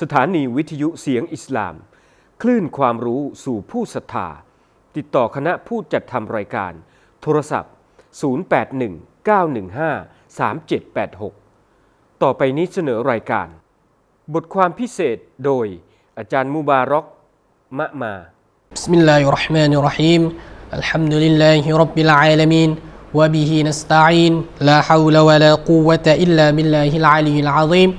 สถานีวิทยุเสียงอิสลาม คลื่นความรู้สู่ผู้ศรัทธา ติดต่อคณะผู้จัดทำรายการ โทรศัพท์ 0819153786 ต่อไปนี้เสนอรายการ บทความพิเศษโดยอาจารย์มูบารอกมะมานิรเราะฮิมอัลฮะมดุลิลลาฮิรับบิลลา الحمد لله رب العالمين وبه نستعين لا حول ولا قوة ามิลลาฮิลลาลั العظيم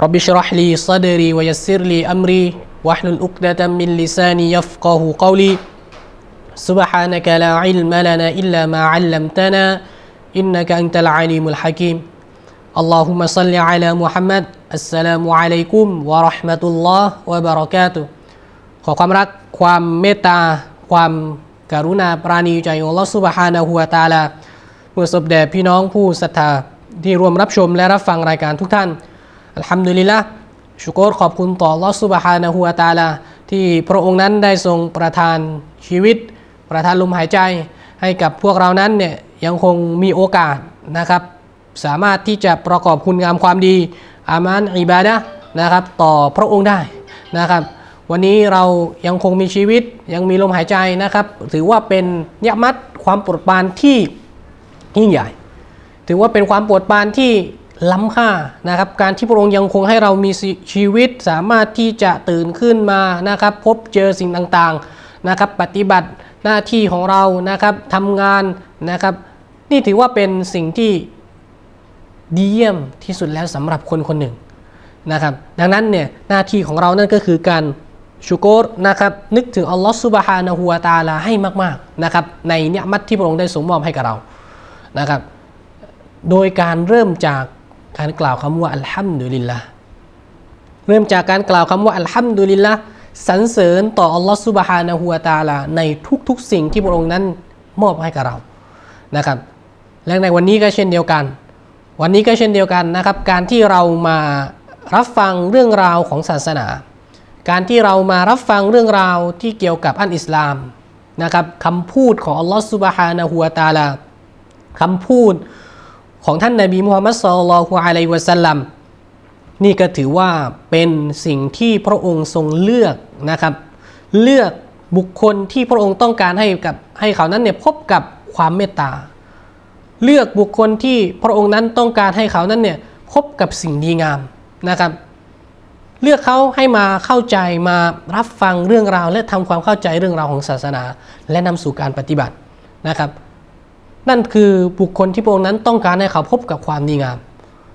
رب اشرح لي صدري ويسر لي أمري واحلل عقدة من لساني يفقه قولي سبحانك لا علم لنا إلا ما علمتنا إنك أنت العليم الحكيم اللهم صل على محمد السلام عليكم ورحمة الله وبركاته ขอความรักความเมตตา ความการุณาปราณีใจของอัลลอฮฺซุบฮานะฮูวะตะอาลาเมื่อสบแด่พี่น้องผู้ศรัทธาที่ร่วมรับชมและรับฟังรายการทุกท่าน อัลฮัมดุลิลละชุกรขอบคุณต่อลอฮฺซุบฮานะฮูวตาลา ที่พระองค์นั้นได้ทรงประทานชีวิต ประทานลมหายใจ ให้กับพวกเรานั้นเนี่ยยังคงมีโอกาสนะครับ สามารถที่จะประกอบคุณงามความดี อามานอิบาดะนะครับ ต่อพระองค์ได้นะครับ วันนี้เรายังคงมีชีวิตยังมีลมหายใจนะครับ ถือว่าเป็นเนยมัดความโปรดปรานที่ยิ่งใหญ่ ถือว่าเป็นความโปรดปรานที่ ล้ำค่านะครับ การที่พระองค์ยังคงให้เรามีชีวิตสามารถที่จะตื่นขึ้นมานะครับ พบเจอสิ่งต่างๆนะครับ ปฏิบัติหน้าที่ของเรานะครับทำงานนะครับ นี่ถือว่าเป็นสิ่งที่ดีเยี่ยมที่สุดแล้วสำหรับคนคนหนึ่งนะครับ ดังนั้นเนี่ยหน้าที่ของเรานั่นก็คือการชูโกรนะครับนึกถึงอัลลอฮฺซุบฮานะฮูวาตาลาให้มากๆนะครับในเนียมัตที่พระองค์ได้สมมอบให้กับเรานะครับ โดยการเริ่มจาก การกล่าวคำว่าอัลฮัมดุลิลละเริ่มจากการกล่าวคำว่าอัลฮัมดุลิลละสรรเสริญต่ออัลลอฮฺซุบฮานะฮูวาตาลาในทุกๆ สิ่งที่พระองค์นั้นมอบให้กับเรานะครับ และในวันนี้ก็เช่นเดียวกัน วันนี้ก็เช่นเดียวกันนะครับ การที่เรามารับฟังเรื่องราวของศาสนา การที่เรามารับฟังเรื่องราวที่เกี่ยวกับอันอิสลามนะครับคำพูดของอัลลอฮฺซุบฮานะฮูวาตาลาคำพูด ของท่านนาบีมุฮัมมัดสุลลัลฮุอะลัยวะสัลลัมนี่ก็ถือว่าเป็นสิ่งที่พระองค์ทรงเลือกนะครับ เลือกบุคคลที่พระองค์ต้องการให้กับให้เขานั้นเนี่ยพบกับความเมตตา เลือกบุคคลที่พระองค์นั้นต้องการให้เขานั้นเนี่ยพบกับสิ่งดีงามนะครับ เลือกเขาให้มาเข้าใจมารับฟังเรื่องราว และทำความเข้าใจเรื่องราวของศาสนา และนำสู่การปฏิบัตินะครับ นั่นคือบุคคลที่พระองค์นั้นต้องการให้เขาพบกับความดีงาม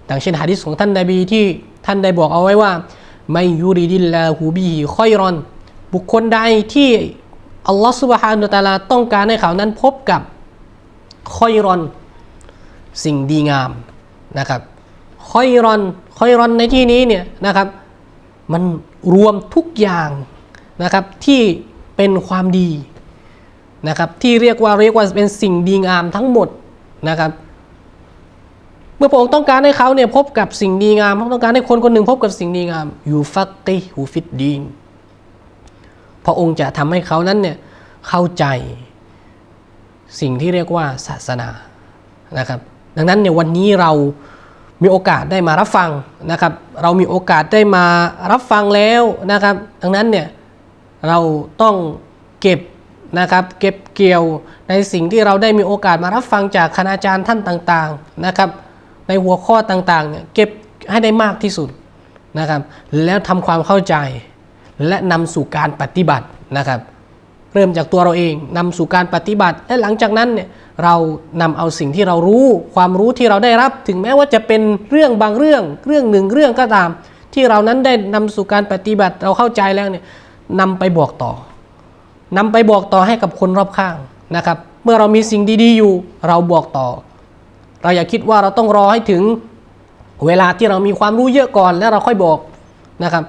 ดังเช่นหะดีษของท่านนบีที่ท่านได้บอกเอาไว้ว่า ไม่ยูริดิลลาฮูบีฮิคอยรอน บุคคลใดที่อัลลอฮฺสุบฮานุตะอาลาต้องการให้เขานั้นพบกับคอยรอน สิ่งดีงามนะครับคอยรอนคอยรอนในที่นี้เนี่ยนะครับ มันรวมทุกอย่างนะครับที่เป็นความดี นะครับที่เรียกว่าเรียกว่าเป็นสิ่งดีงามทั้งหมดนะครับเมื่อพระองค์ต้องการให้เขาเนี่ยพบกับสิ่งดีงามพระองค์ต้องการให้คนคนหนึ่งพบกับสิ่งดีงามยูฟักกิฮูฟิดดีนพระองค์จะทำให้เขานั้นเนี่ยเข้าใจสิ่งที่เรียกว่าศาสนานะครับ ดังนั้นเนี่ยวันนี้เรามีโอกาสได้มารับฟังนะครับ เรามีโอกาสได้มารับฟังแล้วนะครับ ดังนั้นเนี่ยเราต้องเก็บ นะครับเก็บเกี่ยวในสิ่งที่เราได้มีโอกาสมารับฟังจากคณาจารย์ท่านต่างๆนะครับ ในหัวข้อต่างๆเนี่ยเก็บให้ได้มากที่สุดนะครับ แล้วทำความเข้าใจ และนำสู่การปฏิบัตินะครับ เริ่มจากตัวเราเองนำสู่การปฏิบัติ และหลังจากนั้นเนี่ยเรานำเอาสิ่งที่เรารู้ ความรู้ที่เราได้รับ ถึงแม้ว่าจะเป็นเรื่องบางเรื่องเรื่องหนึ่งเรื่องก็ตาม ที่เรานั้นได้นำสู่การปฏิบัติเราเข้าใจแล้วเนี่ยนำไปบอกต่อ นำไปบอกต่อให้กับคนรอบข้างนะครับ เมื่อเรามีสิ่งดี ๆ อยู่เราบอกต่อ เราอย่าคิดว่าเราต้องรอให้ถึงเวลาที่เรามีความรู้เยอะก่อนแล้วเราค่อยบอกนะครับ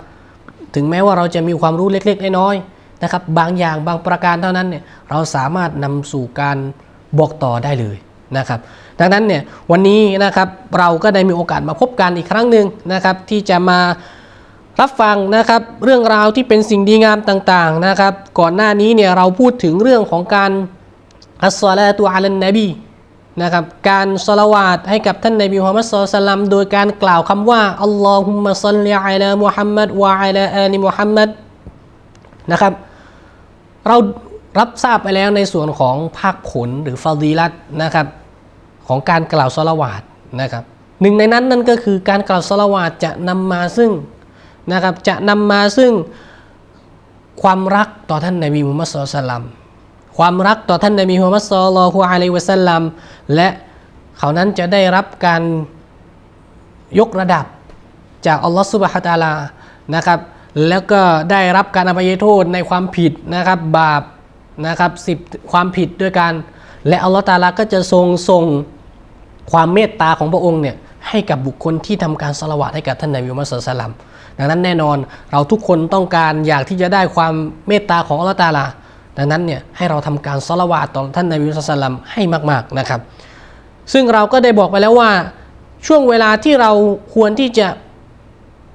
ถึงแม้ว่าเราจะมีความรู้เล็ก ๆ น้อยๆนะครับ บางอย่างบางประการเท่านั้นเนี่ยเราสามารถนำสู่การบอกต่อได้เลยนะครับ ดังนั้นเนี่ยวันนี้นะครับเราก็ได้มีโอกาสมาพบกันอีกครั้งหนึ่งนะครับ ที่จะมา รับฟังนะครับเรื่องราวที่เป็นสิ่งดีงามต่างๆนะครับ ก่อนหน้านี้เนี่ยเราพูดถึงเรื่องของการอัสซาลาตุอะลันนบีนะครับการสละวาดให้กับท่านนบีมุฮัมมัดสุลตัลลัมโดยการกล่าวคำว่าอัลลอฮุมะซัลลิอะลามุฮัมมัดวะอะลาอาลีมุฮัมมัดนะครับเรารับทราบไปแล้วในส่วนของภาคผลหรือฟาดีลัตนะครับของการกล่าวสละวาดนะครับหนึ่งในนั้นนั่นก็คือการกล่าวสละวาดจะนำมาซึ่ง นะครับจะนำมาซึ่งความรักต่อท่านนบีมุฮัมมัดสุลตัลลัมความรักต่อท่านนบีมุฮัมมัดศ็อลลัลลอฮุอะลัยวะสัลลัมและเขานั้นจะได้รับการยกระดับจากอัลลอฮฺซุบฮะตาลานะครับ แล้วก็ได้รับการอภัยโทษในความผิดนะครับบาปนะครับสิบความผิดด้วยกัน และอัลลอฮฺตาลาก็จะทรงส่งความเมตตาของพระองค์เนี่ยให้กับบุคคลที่ทำการสละวาดให้กับท่านนบีมุฮัมมัดศ็อลลัลลอฮุลัยฮิวะสัลลัม ดังนั้นแน่นอนเราทุกคนต้องการอยากที่จะได้ความเมตตาของอัลลอฮฺตาลา ดังนั้นเนี่ยให้เราทำการสละวาต่อท่านนบีมุฮัมมัดสลลัมให้มากๆนะครับ ซึ่งเราก็ได้บอกไปแล้วว่าช่วงเวลาที่เราควรที่จะ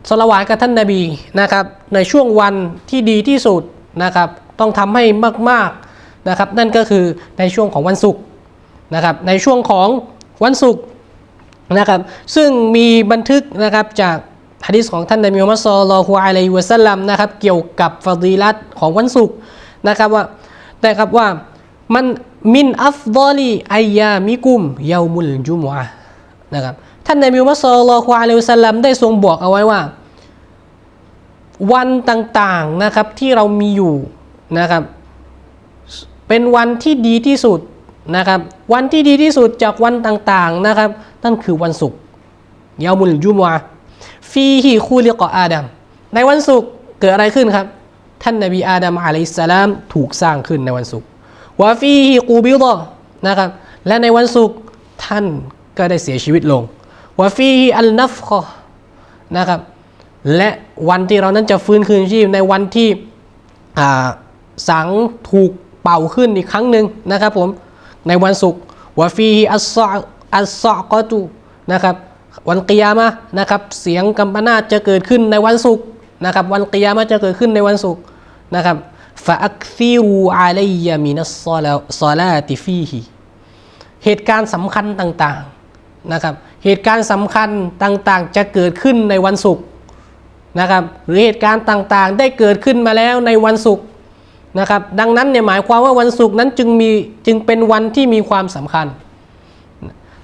สละวากับท่านนบีนะครับ ในช่วงวันที่ดีที่สุดนะครับ ต้องทำให้มากๆนะครับ นั่นก็คือในช่วงของวันศุกร์นะครับ ในช่วงของวันศุกร์นะครับ ซึ่งมีบันทึกนะครับจาก ฮะดิษของท่านนบีมุฮัมมัดศ็อลลัลลอฮุอะลัยฮิวะสัลลัมนะครับเกี่ยวกับฟาดีลัตของวันศุกร์นะครับว่าแต่ครับว่ามันมินอัฟดอลีอายามิกุมเยามุลจุมอะนะครับท่านนบีมุฮัมมัดศ็อลลัลลอฮุอะลัยฮิวะสัลลัมได้ทรงบอกเอาไว้ว่า วันต่างๆนะครับที่เรามีอยู่นะครับ เป็นวันที่ดีที่สุดนะครับ วันที่ดีที่สุดจากวันต่างๆนะครับนั่นคือวันศุกร์ยามุลจุมอะ ฟีฮิคูลิกออาดัมในวันศุกร์เกิดอะไรขึ้นครับ ท่านนบีอาดัมอะลัยสลามถูกสร้างขึ้นในวันศุกร์วะฟีฮิกูบิดะนะครับ และในวันศุกร์ท่านก็ได้เสียชีวิตลงวะฟีฮิอัลนัฟคอนะครับ และวันที่เรานั้นจะฟื้นคืนชีพในวันที่อ่าสังถูกเป่าขึ้นอีกครั้งหนึ่งนะครับผมในวันศุกร์วะฟีฮิอัสซออัสซอกอตุนะครับ วันกิยามะนะครับเสียงกัมปนาตจะเกิดขึ้นในวันศุกร์นะครับวันกิยามะจะเกิดขึ้นในวันศุกร์นะครับฟะอักซิรูอาลัยยามินัสซอลาซอลาติฟีฮิเหตุการณ์สำคัญต่างๆนะครับเหตุการณ์สำคัญต่างๆ จะเกิดขึ้นในวันศุกร์นะครับหรือเหตุการณ์ต่างๆ ได้เกิดขึ้นมาแล้วในวันศุกร์นะครับดังนั้นเนี่ยหมายความว่าวันศุกร์นั้นจึงมีจึงเป็นวันที่มีความสำคัญ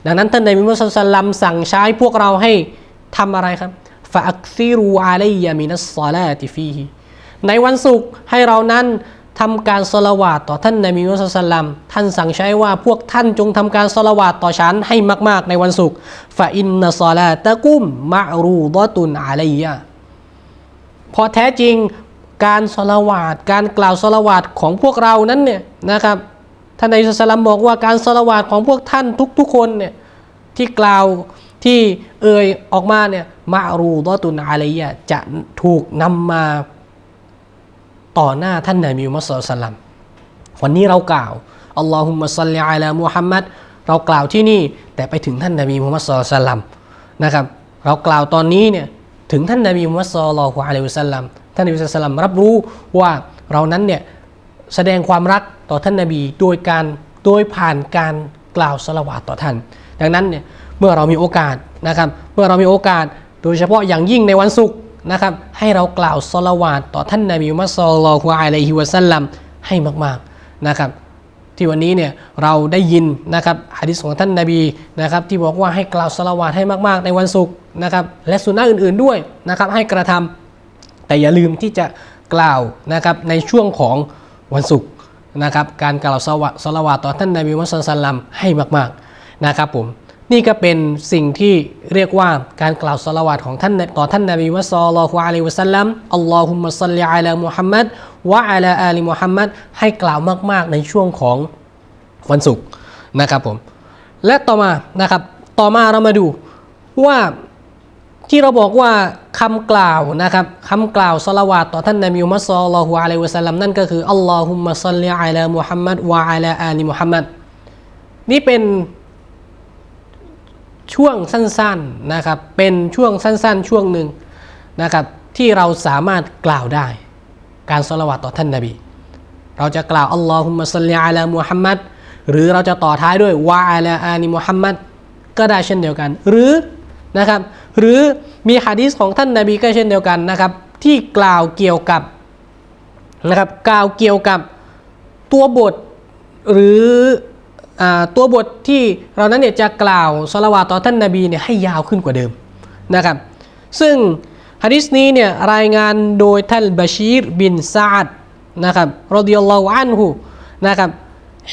ดังนั้นท่านในมิมุสลิมสั่งใช้พวกเราให้ทำอะไรครับฟะอักซิรูอาลัยยามินัสซอลาติฟีฮิในวันศุกร์ให้เรานั้นทำการสละวาตต่อท่านในมิมุสลิมท่านสั่งใช้ว่าพวกท่านจงทำการสละวาตต่อฉันให้มาก ๆ ในวันศุกร์ฟะอินนัสซอลาตะกุมมะรูดะตุนอาลัยยะพอแท้จริงการสละวาดการกล่าวสละวาดของพวกเรานั้นเนี่ยนะครับ ท่านในสลัมบอกว่าการสละวาดของพวกท่านทุกๆคนเนี่ยที่กล่าวที่เอ่ยออกมาเนี่ยมารูดอตุนอาลัยะจะถูกนำมาต่อหน้าท่านนบีมุฮัมมัดศ็อลลัลลอฮุอะลัยฮิวะซัลลัมวันนี้เรากล่าวอัลลอฮุมะซัลลิอะลามุฮัมมัดเรากล่าวที่นี่แต่ไปถึงท่านนบีมุฮัมมัดศ็อลลัลลอฮุอะลัยฮิวะซัลลัมนะครับ เรากล่าวตอนนี้เนี่ยถึงท่านนบีมุฮัมมัดศ็อลลัลลอฮุอะลัยฮิวะซัลลัมท่านนบีศ็อลลัลลอฮุอะลัยฮิวะซัลลัมรับรู้ว่าเรานั้นเนี่ย แสดงความรักต่อท่านนบีโดยการโดยผ่านการกล่าวสละวาตต่อท่าน ดังนั้นเนี่ยเมื่อเรามีโอกาสนะครับ เมื่อเรามีโอกาส โดยเฉพาะอย่างยิ่งในวันศุกร์นะครับ ให้เรากล่าวสละวาตต่อท่านนบีมุฮัมมัดศ็อลลอฮุอะลัยฮิวะซัลลัมให้มากๆนะครับ ที่วันนี้เนี่ยเราได้ยินนะครับฮะดิษของท่านนาบีนะครับที่บอกว่าให้กล่าวสละวาตให้มากๆ ในวันศุกร์นะครับและสุนนะอื่นๆด้วยนะครับให้กระทำแต่อย่าลืมที่จะกล่าวนะครับในช่วงของ วันศุกร์นะครับการกล่าวสวะสละวาต่อท่านนาบีมุฮัมมัดศ็อลลัลลอฮุอะลัยฮิวะซัลลัมให้มากๆนะครับผมนี่ก็เป็นสิ่งที่เรียกว่าการกล่าวสละวาตของท่านต่อท่านนาบีมุฮัมมัดศ็อลลัลลอฮุอะลัยฮิวะซัลลัมอัลลอฮุมะซัลลิอะลามุฮัมมัดวะอะลาอาลีมุฮัมมัดให้กล่าวมาก ๆ ในช่วงของวันศุกร์นะครับผมและต่อมานะครับต่อมาเรามาดูว่า ที่เราบอกว่าคำกล่าวนะครับคำกล่าวสละวาตต่อท่านนบีมุฮัมมัดศ็อลลัลลอฮุอะลัยฮิวะซัลลัมนั่นก็คืออัลลอฮุมะซัลลิอะลามุฮัมมัดวะอะลาอาลีมุฮัมมัดนี่เป็นช่วงสั้นๆนะครับ เป็นช่วงสั้นๆ ช่วงหนึ่งนะครับ ที่เราสามารถกล่าวได้ การสละวาตต่อท่านนบี เราจะกล่าวอัลลอฮุมะซัลลิอะลามุฮัมมัดหรือเราจะต่อท้ายด้วยวะอะลาอาลีมุฮัมมัดก็ได้เช่นเดียวกัน หรือนะครับ หรือมีฮะดีษของท่านนาบีก็เช่นเดียวกันนะครับ ที่กล่าวเกี่ยวกับนะครับกล่าวเกี่ยวกับตัวบท หรืออาตัวบทที่เรานั้นเนี่ยจะกล่าวสละวาตต่อท่านนาบีเนี่ยให้ยาวขึ้นกว่าเดิมนะครับ ซึ่งฮะดิษนี้เนี่ยรายงานโดยท่านบาชีรบินซาดนะครับรดิยัลลอฮุอันฮุนะครับ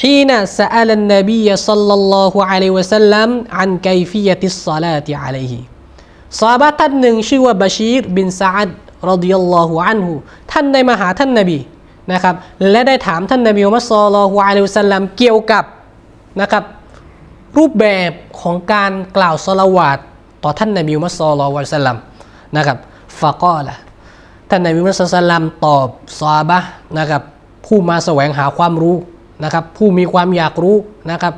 حين سأل النبي صلى الله عليه وسلم عن كيفية الصلاة عليه ซาบะท่านหนึ่งชื่อว่าบาชีรบินซาดรดิยัลลอฮุอันฮุท่านได้มาหาท่านนบีนะครับและได้ถามท่านนบีมุฮัมมัดศ็อลลัลลอฮุอะลัยฮิสลัมเกี่ยวกับนะครับรูปแบบของการกล่าวสละวาตต่อท่านนบีมุฮัมมัดศ็อลลัลลอฮุอะลัยฮิสลัมนะครับฟะกอละท่านนบีมุฮัมมัดศ็อลลัลลอฮุอะลัยฮิวะสัลลัมตอบซาบะนะครับผู้มาแสวงหาความรู้นะครับผู้มีความอยากรู้นะครับ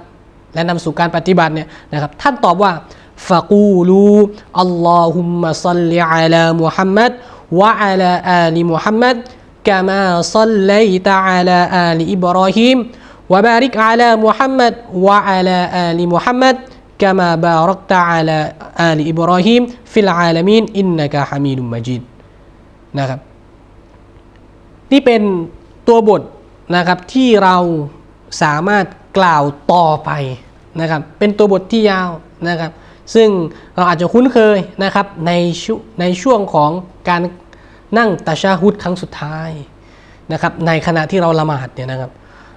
และนำสู่การปฏิบัติเนี่ยนะครับท่านตอบว่า ฟะกูลูอัลลอฮุมมะซัลลิอะลามุฮัมมัดวะอะลาอาลีมุฮัมมัดกะมาซัลลัยตะอะลาอาลีอิบรอฮิมวะบาริกอะลามุฮัมมัดวะอะลาอาลีมุฮัมมัดกะมาบารักตะอะลาอาลีอิบรอฮิมฟิลอาลามีนอินนะกะฮะมีดุมมะจีดนะครับนี่เป็นตัวบทนะครับที่เราสามารถกล่าวต่อไปนะครับเป็นตัวบทที่ยาวนะครับ ซึ่งเราอาจจะคุ้นเคยนะครับในชในช่วงของการนั่งตาชาฮุดครั้งสุดท้ายนะครับในขณะที่เราละหมาดเนี่ยนะครับ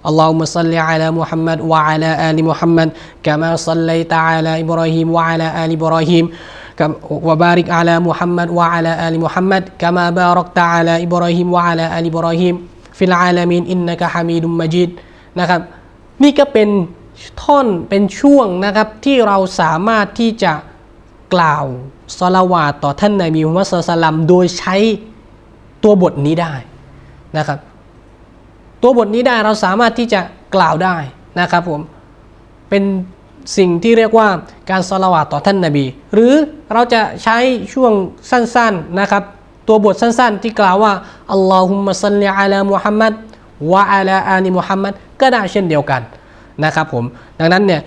อัลลอฮุมะซัลลิอัลามุฮัมมัดวะอัลาอาลีมุฮัมมัดกามาซัลลัยตะอัลาอิบรอฮิมวะอัลาอาลีบรอฮิมวะบาริกอัลามุฮัมมัดวะอัลาอาลีมุฮัมมัดกามาบารักตะอัลาอิบรอฮิมวะอัลาอาลีบรอฮิมฟิลอาลามินอินนะกะฮามีดุมมะจิดนะครับนี่ก็เป็น ท่อนเป็นช่วงนะครับที่เราสามารถที่จะกล่าวสลาวาต่อท่านนายบีมุฮัมมัดศ็อลลัลลอฮุอะลัยฮิวะซัลลัมโดยใช้ตัวบทนี้ได้นะครับ ตัวบทนี้ได้เราสามารถที่จะกล่าวได้นะครับผมเป็นสิ่งที่เรียกว่าการสละวาต่อท่านนาบี หรือเราจะใช้ช่วงสั้นๆนะครับ ตัวบทสั้นๆ ที่กล่าวว่าอัลลอฮุมะซัลลิอะลามุฮัมมัดวะอะลาอาลีมุฮัมมัดก็ได้เช่นเดียวกัน นะครับผมดังนั้นเนี่ย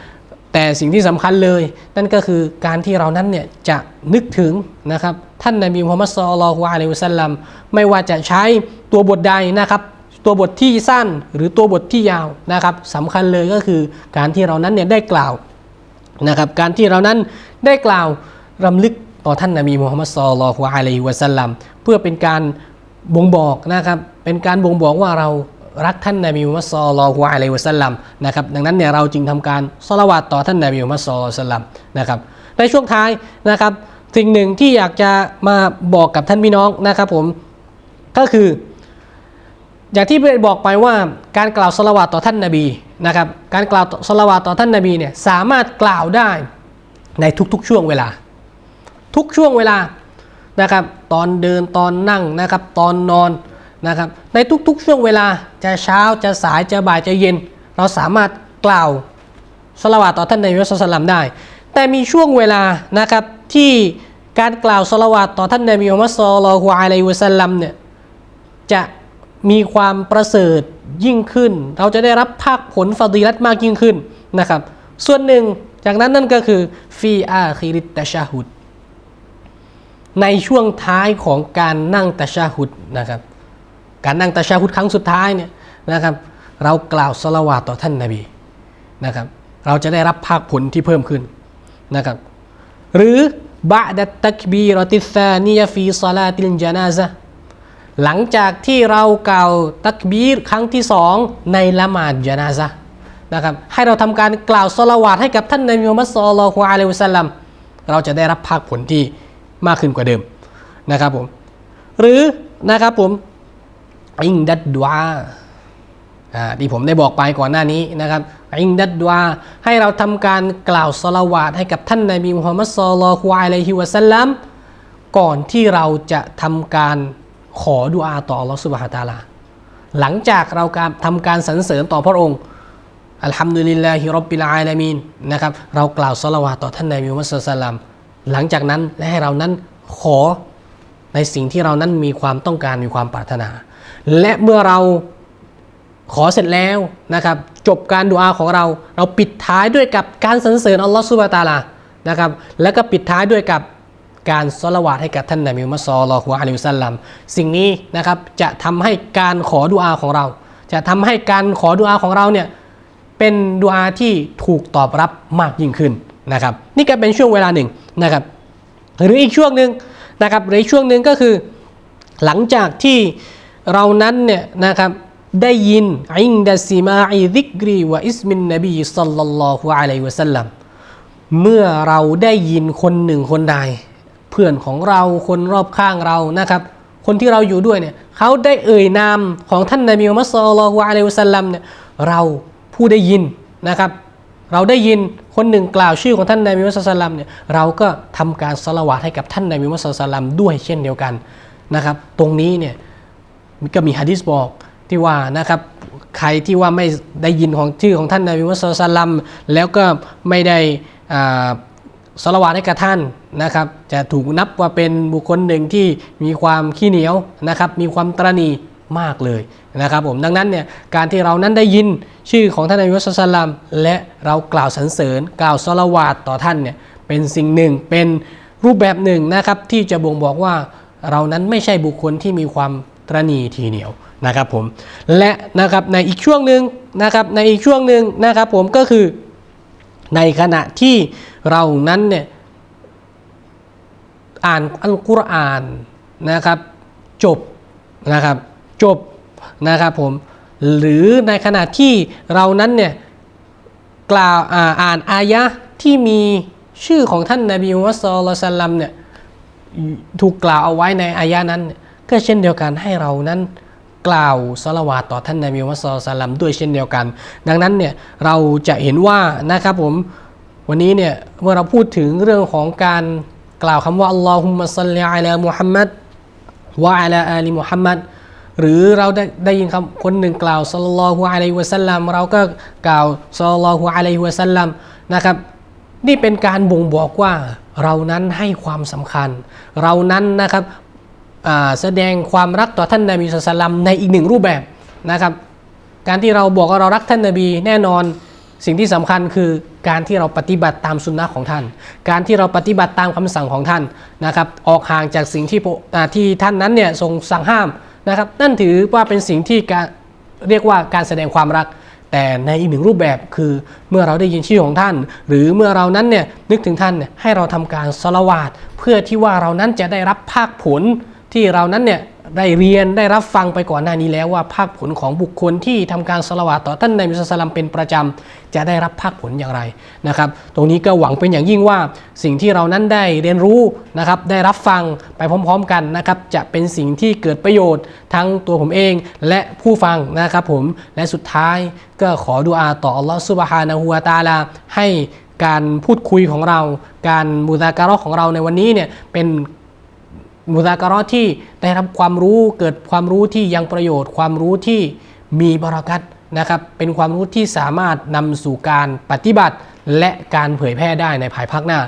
แต่สิ่งที่สำคัญเลยนั่นก็คือการที่เรานั้นเนี่ยจะนึกถึงนะครับท่านนบีมุฮัมมัดศ็อลลัลลอฮุอะลัยฮิวะซัลลัมไม่ว่าจะใช้ตัวบทใดนะครับตัวบทที่สั้นหรือตัวบทที่ยาวนะครับสำคัญเลยก็คือการที่เรานั้นเนี่ยได้กล่าวนะครับการที่เรานั้นได้กล่าวรำลึกต่อท่านนบีมุฮัมมัดศ็อลลัลลอฮุอะลัยฮิวะซัลลัมเพื่อเป็นการบ่งบอกนะครับเป็นการบ่งบอกว่าเรา รักท่านนบีมุฮัมมัดศ็อลลัลลอฮุอะลัยฮิวะซัลลัมนะครับดังนั้นเนี่ยเราจึงทำการสละวาตต่อท่านนบีมุฮัมมัดศ็อลลัลลอฮุอะลัยฮิวะซัลลัมนะครับในช่วงท้ายนะครับสิ่งหนึ่งที่อยากจะมาบอกกับท่านพี่น้องนะครับผมก็คือ อย่างที่บอกไปว่าการกล่าวสละวาตต่อท่านนาบีนะครับการกล่าวสละวาตต่อท่านนาบีเนี่ยสามารถกล่าวได้ในทุกๆช่วงเวลา ทุกช่วงเวลานะครับตอนเดินตอนนั่งนะครับตอนนอน นะครับในทุกๆช่วงเวลาจะเช้าจะสายจะบ่ายจะเย็น เราสามารถกล่าวสละวาต่อท่านนบีมุฮัมมัดศ็อลลัลลอฮุอะลัยฮิวะซัลลัมได้ แต่มีช่วงเวลานะครับที่การกล่าวสละวาต่อท่านนบีมุฮัมมัดศ็อลลัลลอฮุอะลัยฮิวะซัลลัมเนี่ยจะมีความประเสริฐยิ่งขึ้น เราจะได้รับภาคผลฟาดีลัตมากยิ่งขึ้นนะครับ ส่วนหนึ่งจากนั้นนั่นก็คือฟีอาคิริตตะชาฮุดในช่วงท้ายของการนั่งตะชาฮุดนะครับ การนั่งตะชาฮุดครั้งสุดท้ายเนี่ยนะครับ เรากล่าวสละวาต่อท่านนาบีนะครับ เราจะได้รับภาคผลที่เพิ่มขึ้นนะครับ หรือบะดัตตักบีรติซานียฟีซาลาติลจานาซะหลังจากที่เรากล่าวตักบีรครั้งที่สองในละหมาดยานาซะนะครับ ให้เราทำการกล่าวสละวาตให้กับท่านนบีมุฮัมมัดศ็อลลัลลอฮุอะลัยฮิวะซัลลัมเราจะได้รับภาคผลที่มากขึ้นกว่าเดิมนะครับผมหรือนะครับผม อิงดัดดวาอ่าที่ผมได้บอกไปก่อนหน้านี้นะครับอิงดัดดวาให้เราทำการกล่าวสละวาตให้กับท่านนบีมุฮัมมัดศ็อลลัลลอฮุอะลัยฮิวะซัลลัมก่อนที่เราจะทำการขอดุอาต่อลอสุบฮาตาลา หลังจากเราการทำการสรรเสริญต่อพระองค์อัลฮัมดุลิลลาฮิรับบิลอาลามีนนะครับเรากล่าวสละวาตต่อท่านนบีมุฮัมมัดศ็อลลัลลอฮุอะลัยฮิวะซัลลัมหลังจากนั้นและให้เรานั้นขอในสิ่งที่เรานั้นมีความต้องการมีความปรารถนา และเมื่อเราขอเสร็จแล้วนะครับ จบการดูอาของเรา เราปิดท้ายด้วยกับการสรรเสริญอัลลอฮฺซุบะตาลานะครับ แล้วก็ปิดท้ายด้วยกับการสละวาตให้กับท่านนบีมุฮัมมัดศ็อลลัลลอฮุอะลัยฮิวซัลลัมสิ่งนี้นะครับจะทำให้การขอดุอาของเรา จะทำให้การขอดุอาของเราเนี่ยเป็นดุอาที่ถูกตอบรับมากยิ่งขึ้นนะครับ นี่ก็เป็นช่วงเวลาหนึ่งนะครับ หรืออีกช่วงหนึ่งนะครับหรือช่วงหนึ่งก็คือ หลังจากที่ เรานั้นเนี่ยนะครับได้ยินอิงดะซิมาอิซิกรีวะอิสมินนบีสัลลัลลอฮุอะลัยวะสัลลัมเมื่อเราได้ยินคนหนึ่งคนใด เพื่อนของเราคนรอบข้างเรานะครับ คนที่เราอยู่ด้วยเนี่ยเขาได้เอ่ยนามของท่านนบีมุฮัมมัดศ็อลลัลลอฮุอะลัยวะสัลลัมเนี่ยเราผู้ได้ยินนะครับ เราได้ยินคนหนึ่งกล่าวชื่อของท่านนบีมุฮัมมัดศ็อลลัลลอฮุอะลัยฮิวะสัลลัมเนี่ยเราก็ทำการสละวาให้กับท่านนบีมุฮัมมัดศ็อลลัลลอฮุอะลัยฮิวะสัลลัมด้วยเช่นเดียวกันนะครับ ตรงนี้เนี่ย ก็มีฮะดิษบอกที่ว่านะครับใครที่ว่าไม่ได้ยินของชื่อของท่านนบีมุฮัมมัดศ็อลลัลลอฮุอะลัยฮิวะสัลลัมแล้วก็ไม่ได้สละวาให้กับท่านนะครับ จะถูกนับว่าเป็นบุคคลหนึ่งที่มีความขี้เหนียวนะครับ มีความตระหนีมากเลยนะครับผมดังนั้นเนี่ยการที่เรานั้นได้ยินชื่อของท่านนบีมุฮัมมัดศ็อลลัลลอฮุอะลัยฮิวะสัลลัมและเรากล่าวสรรเสริญ กล่าวสละวาตต่อท่านเนี่ยเป็นสิ่งหนึ่งเป็นรูปแบบหนึ่งนะครับที่จะบ่งบอกว่าเรานั้นไม่ใช่บุคคลที่มีความ ตระหนีทีเหนียวนะครับผมและนะครับในอีกช่วงหนึ่งนะครับในอีกช่วงหนึ่งนะครับผมก็คือในขณะที่เรานั้นเนี่ยอ่านอัลกุรอานนะครับจบนะครับจบนะครับผมหรือในขณะที่เรานั้นเนี่ยกล่าวอ่านอายะที่มีชื่อของท่านนบีมุฮัมมัดศ็อลลัลลอฮุอะลัยฮิวะสัลลัมเนี่ยถูกกล่าวเอาไว้ในอายะนั้น ก็เช่นเดียวกันให้เรานั้นกล่าวสละวาต่อท่านนบีมุฮัมมัดศ็อลลัลลอฮุอะลัยฮิวะสัลลัมด้วยเช่นเดียวกัน ดังนั้นเนี่ยเราจะเห็นว่านะครับผมวันนี้เนี่ยเมื่อเราพูดถึงเรื่องของการกล่าวคำว่าอัลลอฮุมะซัลลิอะลามุฮัมมัดวะอะลาอาลีมุฮัมมัดหรือเราได้ได้ยินคำคนหนึ่งกล่าวสัลลัลลอฮุอะลัยฮิวะสัลลัมเราก็กล่าวสัลลัลลอฮุอะลัยฮิวะสัลลัมนะครับ นี่เป็นการบ่งบอกว่าเรานั้นให้ความสำคัญ เรานั้นนะครับ แสดงความรักต่อท่านนาบีสุลต่านในอีกหนึ่งรูปแบบนะครับ การที่เราบอกว่าเรารักท่านนาบีแน่นอนสิ่งที่สำคัญคือการที่เราปฏิบัติตามสุนนะของท่าน การที่เราปฏิบัติตามคำสั่งของท่านนะครับออกห่างจากสิ่งที่ที่ท่านนั้นเนี่ยทรงสั่งห้ามนะครับนั่นถือว่าเป็นสิ่งที่การเรียกว่าการแสดงความรัก แต่ในอีกหนึ่งรูปแบบคือเมื่อเราได้ยินชื่อของท่าน หรือเมื่อเรานั้นเนี่ยนึกถึงท่านนให้เราทำการสละวาดเพื่อที่ว่าเรานั้นจะได้รับภาคผล ที่เรานั้นเนี่ยได้เรียนได้รับฟังไปก่อนหน้านี้แล้วว่าภาคผลของบุคคลที่ทำการสละวาดต่อท่านในมิสสลัมเป็นประจำจะได้รับภาคผลอย่างไรนะครับ ตรงนี้ก็หวังเป็นอย่างยิ่งว่าสิ่งที่เรานั้นได้เรียนรู้นะครับได้รับฟังไปพร้อม ๆ กันนะครับจะเป็นสิ่งที่เกิดประโยชน์ทั้งตัวผมเองและผู้ฟังนะครับผมและสุดท้ายก็ขอดุอาต่ออัลลอฮฺซุบฮานะฮูวาตาลาให้การพูดคุยของเรา การมุซาการะของเราในวันนี้เนี่ยเป็น มุซาการะห์ที่ได้รับความรู้เกิดความรู้ที่ยังประโยชน์ ความรู้ที่มีบรากัตนะครับเป็นความรู้ที่สามารถนำสู่การปฏิบัติ และการเผยแพร่ได้ในภายภาคหน้า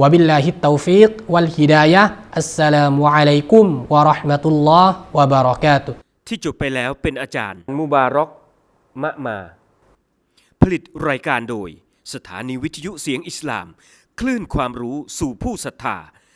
วะบิลลาฮิตเตาฟิกวัลฮิดายะอัสสลามุอะลัยกุมวะเราะห์มะตุลลอฮ์วะบารอกาตุฮ์ที่จบไปแล้วเป็นอาจารย์ มุบารอกมะมา ผลิตรายการโดย สถานีวิทยุเสียงอิสลาม คลื่นความรู้สู่ผู้ศรัทธา